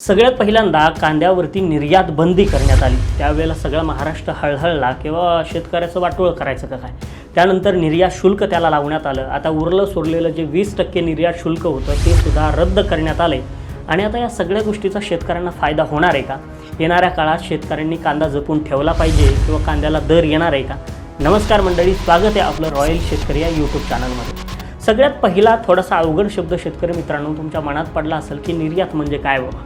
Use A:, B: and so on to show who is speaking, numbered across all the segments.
A: सगळ्यात पहिल्यांदा कांद्यावरती निर्यात बंदी करण्यात आली. त्यावेळेला सगळा महाराष्ट्र हळहळला किंवा शेतकऱ्याचं वाटोळ करायचं का काय? त्यानंतर निर्यात शुल्क त्याला लावण्यात आलं. आता उरलं सोडलेलं जे वीस टक्के निर्यात शुल्क होतं ते सुद्धा रद्द करण्यात आले आणि आता या सगळ्या गोष्टीचा शेतकऱ्यांना फायदा होणार आहे का? येणाऱ्या काळात शेतकऱ्यांनी कांदा जपून ठेवला पाहिजे किंवा कांद्याला दर येणार आहे का? नमस्कार मंडळी स्वागत आहे आपलं रॉयल शेतकरी या यूट्यूब चॅनलमध्ये सगळ्यात पहिला थोडासा अवघड शब्द शेतकरी मित्रांनो तुमच्या मनात पडला असेल की निर्यात म्हणजे काय बाबा?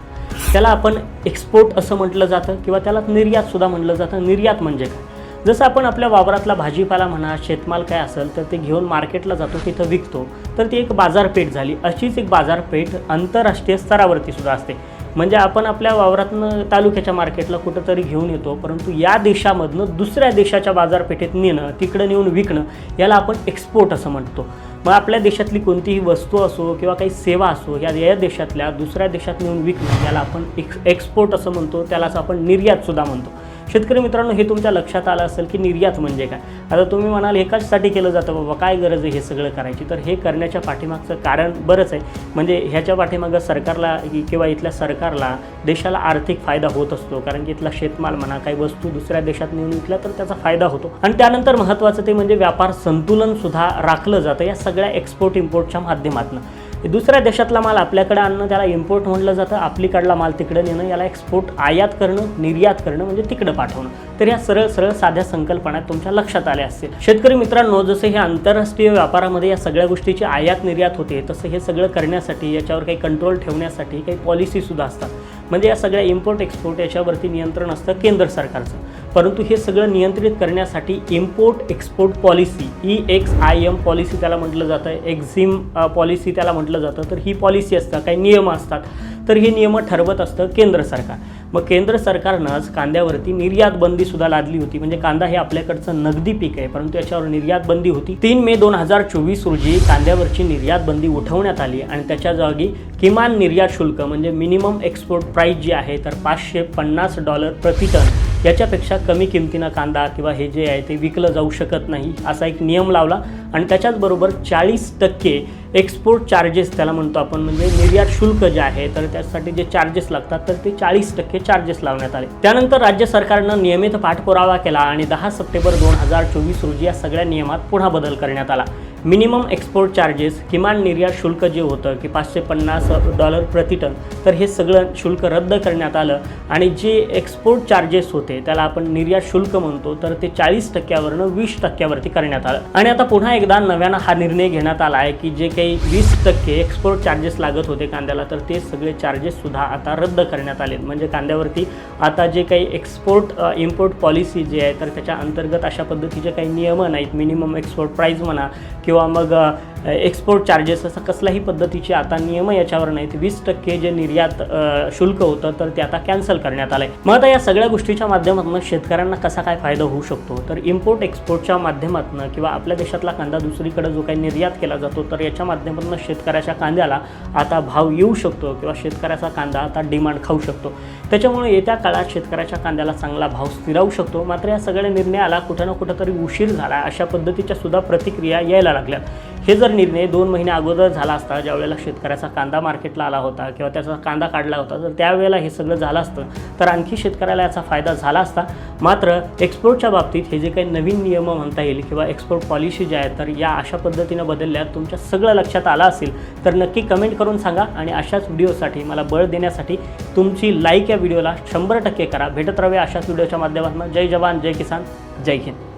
A: त्याला आपण एक्सपोर्ट असं म्हटलं जातं किंवा त्याला निर्यातसुद्धा म्हटलं जातं. निर्यात म्हणजे काय? जसं आपण आपल्या वावरातला भाजीपाला म्हणा शेतमाल काय असेल तर ते घेऊन मार्केटला जातो तिथं विकतो. तर ती एक बाजारपेठ झाली. अशीच एक बाजारपेठ आंतरराष्ट्रीय स्तरावरती सुद्धा असते. म्हणजे आपण आपल्या वावरातनं तालुक्याच्या मार्केटला कुठंतरी घेऊन येतो परंतु या देशामधनं दुसऱ्या देशाच्या बाजारपेठेत नेणं तिकडं नेऊन विकणं याला आपण एक्सपोर्ट असं म्हणतो. मग आपल्या देशातली कोणतीही वस्तू असो किंवा काही सेवा असो या या देशातल्या दुसऱ्या देशात नेऊन विकणं याला आपण एक्स एक्सपोर्ट असं म्हणतो त्यालाच आपण निर्यातसुद्धा म्हणतो. शेतकरी मित्रांनो हे तुमच्या लक्षात आलं असेल की निर्यात म्हणजे काय? आता तुम्ही म्हणाल हे कशासाठी केलं जातं बाबा? काय गरज आहे हे सगळं करायची? तर हे करण्याच्या पाठीमागचं कारण बरंच आहे. म्हणजे ह्याच्या पाठीमागं सरकारला किंवा इथल्या सरकारला देशाला आर्थिक फायदा होत असतो. कारण की इथला शेतमाल म्हणा काही वस्तू दुसऱ्या देशात नेऊन विकल्या तर त्याचा फायदा होतो. आणि त्यानंतर महत्त्वाचं ते म्हणजे व्यापार संतुलनसुद्धा राखलं जातं या सगळ्या एक्सपोर्ट इम्पोर्टच्या माध्यमातून. दुसऱ्या देशातला माल आपल्याकडे आणणं त्याला इम्पोर्ट म्हटलं जातं आपलीकडला माल तिकडे नेणं याला एक्सपोर्ट आयात करणं निर्यात करणं म्हणजे तिकडं पाठवणं. तर या सरळ सरळ साध्या संकल्पना तुमच्या लक्षात आल्या असतील. शेतकरी मित्रांनो जसं हे आंतरराष्ट्रीय व्यापारामध्ये या सगळ्या गोष्टीची आयात निर्यात होते तसं हे सगळं करण्यासाठी याच्यावर काही कंट्रोल ठेवण्यासाठी काही पॉलिसीसुद्धा असतात. म्हणजे या सगळ्या इम्पोर्ट एक्सपोर्ट याच्यावरती नियंत्रण असतं केंद्र सरकारचं. परंतु हे सगळं नियंत्रित करण्यासाठी import export policy E X I M policy त्याला म्हटलं जातं एक्झिम पॉलिसी त्याला म्हटलं जातं. तर ही पॉलिसी असतं काही नियम असतात. तर हे नियम ठरवत असतं केंद्र सरकार. मग केंद्र सरकारनंच कांद्यावरती निर्यात बंदी सुद्धा लादली होती. म्हणजे कांदा हे आपल्याकडचं नगदी पीक आहे परंतु याच्यावर निर्यात बंदी होती. तीन मे दोन हजार चोवीस रोजी कांद्यावरची निर्यात बंदी उठवण्यात आली आणि त्याच्या जागी किमान निर्यात शुल्क म्हणजे मिनिमम एक्सपोर्ट प्राईस जी आहे तर पाचशे पन्नास डॉलर प्रति टन याच्यापेक्षा कमी किमतीनं कांदा किंवा हे जे आहे ते विकलं जाऊ शकत नाही असा एक नियम लावला. आणि त्याच्याचबरोबर चाळीस टक्के एक्सपोर्ट चार्जेस त्याला म्हणतो आपण. म्हणजे निर्यात शुल्क जे आहे तर त्यासाठी जे चार्जेस लागतात तर ते चाळीस टक्के चार्जेस लावण्यात आले. त्यानंतर राज्य सरकारनं नियमित पाठपुरावा केला आणि दहा सप्टेंबर दोन हजार चोवीस रोजी या सगळ्या नियमात पुन्हा बदल करण्यात आला. मिनिमम एक्सपोर्ट चार्जेस किमान निर्यात शुल्क जे होतं की पाचशे पन्नास डॉलर प्रति टन तर हे सगळं शुल्क रद्द करण्यात आलं. आणि जे एक्सपोर्ट चार्जेस होते त्याला आपण निर्यात शुल्क म्हणतो तर ते चाळीस टक्क्यावरनं वीस टक्क्यावरती करण्यात आलं. आणि आता पुन्हा एकदा नव्यानं हा निर्णय घेण्यात आला आहे की जे काही वीस टक्के एक्सपोर्ट चार्जेस लागत होते कांद्याला तर ते सगळे चार्जेससुद्धा आता रद्द करण्यात आले. म्हणजे कांद्यावरती आता जे काही एक्सपोर्ट इम्पोर्ट पॉलिसी जी आहे तर त्याच्या अंतर्गत अशा पद्धतीचे काही नियम नाहीत. मिनिमम एक्सपोर्ट प्राईस म्हणा किंवा मग एक्सपोर्ट चार्जेस असं कसल्याही पद्धतीचे आता नियम याच्यावर नाहीत. वीस टक्के जे निर्यात शुल्क होतं तर ते आता कॅन्सल करण्यात आलं आहे मग आता या सगळ्या गोष्टीच्या माध्यमातून शेतकऱ्यांना कसा काय फायदा होऊ शकतो? तर इम्पोर्ट एक्सपोर्टच्या माध्यमातून किंवा आपल्या देशातला कांदा दुसरीकडे जो काही निर्यात केला जातो तर याच्या माध्यमातून शेतकऱ्याच्या कांद्याला आता भाव येऊ शकतो किंवा शेतकऱ्याचा कांदा आता डिमांड खाऊ शकतो. त्याच्यामुळे येत्या काळात शेतकऱ्याच्या कांद्याला चांगला भाव स्थिरावू शकतो. मात्र या सगळ्या निर्णयाला कुठं ना कुठं तरी उशीर झाला. अशा पद्धतीच्या सुद्धा प्रतिक्रिया यायला लागल्यात. हे जर निर्णय दोन महिने अगोदर झाला असता ज्यावेळेला शेतकऱ्याचा कांदा मार्केटला आला होता किंवा त्याचा कांदा काढला होता जर त्यावेळेला हे सगळं झालं असतं तर आणखी शेतकऱ्याला याचा फायदा झाला असता. मात्र एक्सपोर्टच्या बाबतीत हे जे काही नवीन नियम म्हणता येईल किंवा एक्सपोर्ट पॉलिसी ज्या आहेत तर या अशा पद्धतीनं बदलल्या तुमच्या सगळं लक्षात आलं असेल तर नक्की कमेंट करून सांगा आणि अशाच व्हिडिओसाठी मला बळ देण्यासाठी तुमची लाईक या व्हिडिओला शंभर टक्के करा. भेटत राहूया अशाच व्हिडिओच्या माध्यमातून. जय जवान जय किसान जय हिंद.